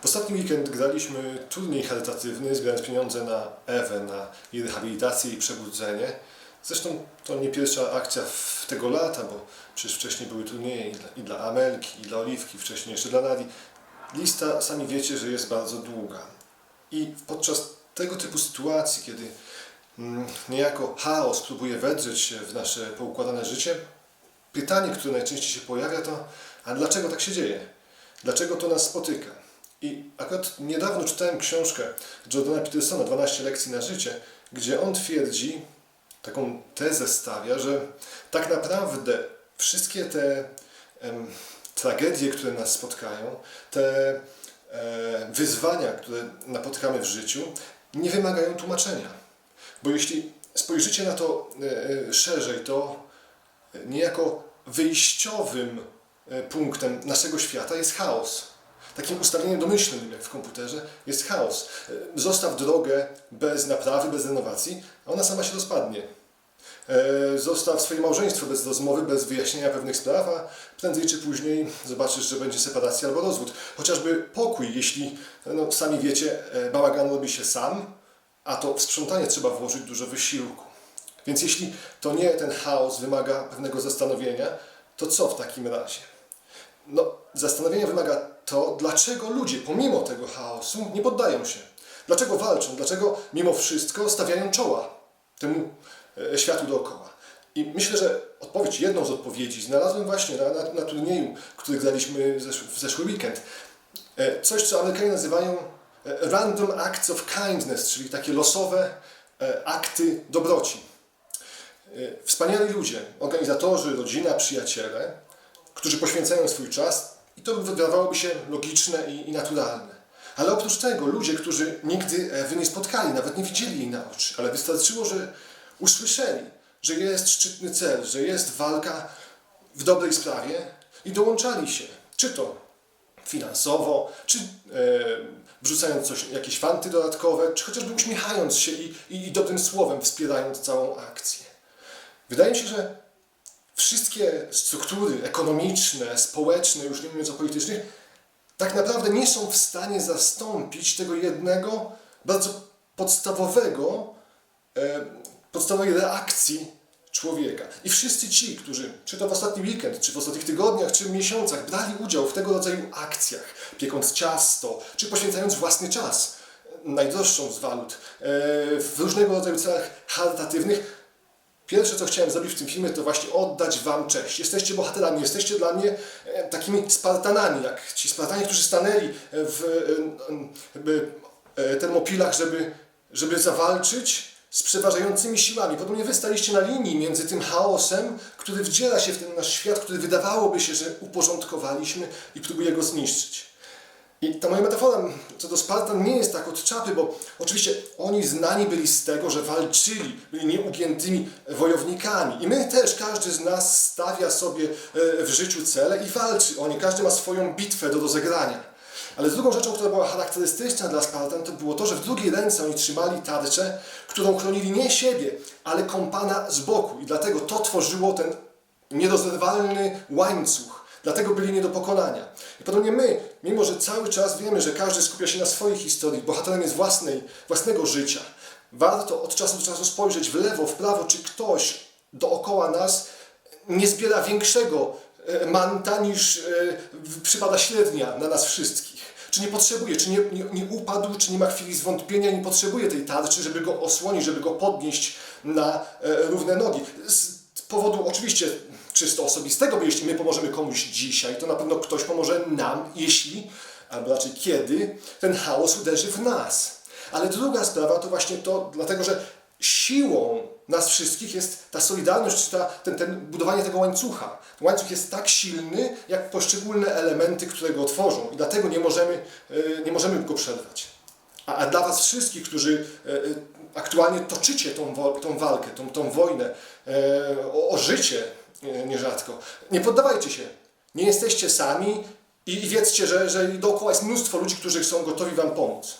W ostatni weekend graliśmy turniej charytatywny, zbierając pieniądze na Ewę, na jej rehabilitację i przebudzenie. Zresztą to nie pierwsza akcja w tego lata, bo przecież wcześniej były turnieje i dla, i dla Amelki, i dla Oliwki, wcześniej jeszcze dla Nadii. Lista, sami wiecie, że jest bardzo długa. I podczas tego typu sytuacji, kiedy mm, niejako chaos próbuje wedrzeć się w nasze poukładane życie, pytanie, które najczęściej się pojawia, to a dlaczego tak się dzieje? Dlaczego to nas spotyka? I akurat niedawno czytałem książkę Jordana Petersona 12 lekcji na życie, gdzie on twierdzi, taką tezę stawia, że tak naprawdę wszystkie te em, tragedie, które nas spotkają, te e, wyzwania, które napotykamy w życiu, nie wymagają tłumaczenia. Bo jeśli spojrzycie na to e, e, szerzej, to niejako wyjściowym e, punktem naszego świata jest chaos. Takim ustawieniem domyślnym, jak w komputerze, jest chaos. Zostaw drogę bez naprawy, bez renowacji, a ona sama się rozpadnie. E, Zostaw swoje małżeństwo bez rozmowy, bez wyjaśnienia pewnych spraw, a prędzej czy później zobaczysz, że będzie separacja albo rozwód. Chociażby pokój, jeśli, no, sami wiecie, e, bałagan robi się sam, a to w sprzątanie trzeba włożyć dużo wysiłku. Więc jeśli to nie ten chaos wymaga pewnego zastanowienia, to co w takim razie? No, zastanowienia wymaga to, dlaczego ludzie pomimo tego chaosu nie poddają się. Dlaczego walczą? Dlaczego mimo wszystko stawiają czoła temu e, światu dookoła? I myślę, że odpowiedź, jedną z odpowiedzi znalazłem właśnie na, na, na turnieju, który graliśmy w zeszły, w zeszły weekend. E, Coś, co Amerykanie nazywają e, random acts of kindness, czyli takie losowe e, akty dobroci. E, Wspaniali ludzie, organizatorzy, rodzina, przyjaciele, którzy poświęcają swój czas i to wydawałoby się logiczne i, i naturalne. Ale oprócz tego ludzie, którzy nigdy Ewy nie spotkali, nawet nie widzieli jej na oczy, ale wystarczyło, że usłyszeli, że jest szczytny cel, że jest walka w dobrej sprawie i dołączali się. Czy to finansowo, czy e, wrzucając coś, jakieś fanty dodatkowe, czy chociażby uśmiechając się i, i, i dobrym słowem wspierając całą akcję. Wydaje mi się, że wszystkie struktury ekonomiczne, społeczne, już nie mówiąc o politycznych, tak naprawdę nie są w stanie zastąpić tego jednego, bardzo podstawowego, e, podstawowej reakcji człowieka. I wszyscy ci, którzy, czy to w ostatni weekend, czy w ostatnich tygodniach, czy miesiącach, brali udział w tego rodzaju akcjach, piekąc ciasto, czy poświęcając własny czas, najdroższą z walut, e, w różnego rodzaju celach charytatywnych, Pierwsze, co chciałem zrobić w tym filmie, to właśnie oddać Wam cześć. Jesteście bohaterami, jesteście dla mnie e, takimi Spartanami, jak ci Spartanie, którzy stanęli w e, jakby, e, termopilach, żeby, żeby zawalczyć z przeważającymi siłami. Podobnie Wy staliście na linii między tym chaosem, który wdziera się w ten nasz świat, który wydawałoby się, że uporządkowaliśmy i próbuje go zniszczyć. I ta moja metafora co do Spartan nie jest tak od czapy, bo oczywiście oni znani byli z tego, że walczyli, byli nieugiętymi wojownikami. I my też, każdy z nas stawia sobie e, w życiu cele i walczy o nie. Każdy ma swoją bitwę do rozegrania. Ale drugą rzeczą, która była charakterystyczna dla Spartan, to było to, że w drugiej ręce oni trzymali tarczę, którą chronili nie siebie, ale kompana z boku. I dlatego to tworzyło ten nierozerwalny łańcuch. Dlatego byli nie do pokonania. I podobnie my, mimo że cały czas wiemy, że każdy skupia się na swojej historii, bohaterem jest własnej, własnego życia, warto od czasu do czasu spojrzeć w lewo, w prawo, czy ktoś dookoła nas nie zbiera większego e, manta niż e, przypada średnia na nas wszystkich. Czy nie potrzebuje, czy nie, nie, nie upadł, czy nie ma chwili zwątpienia, nie potrzebuje tej tarczy, żeby go osłonić, żeby go podnieść na e, równe nogi. Z powodu oczywiście czysto osobistego, bo jeśli my pomożemy komuś dzisiaj, to na pewno ktoś pomoże nam, jeśli, albo raczej kiedy, ten chaos uderzy w nas. Ale druga sprawa to właśnie to, dlatego że siłą nas wszystkich jest ta solidarność, czy ta, ten, ten budowanie tego łańcucha. Ten łańcuch jest tak silny, jak poszczególne elementy, które go tworzą i dlatego nie możemy, e, nie możemy go przerwać. A, a dla Was wszystkich, którzy e, e, aktualnie toczycie tą, tą walkę, tą, tą wojnę o, o życie nierzadko, nie poddawajcie się. Nie jesteście sami i, wiedzcie, że, że dookoła jest mnóstwo ludzi, którzy są gotowi Wam pomóc.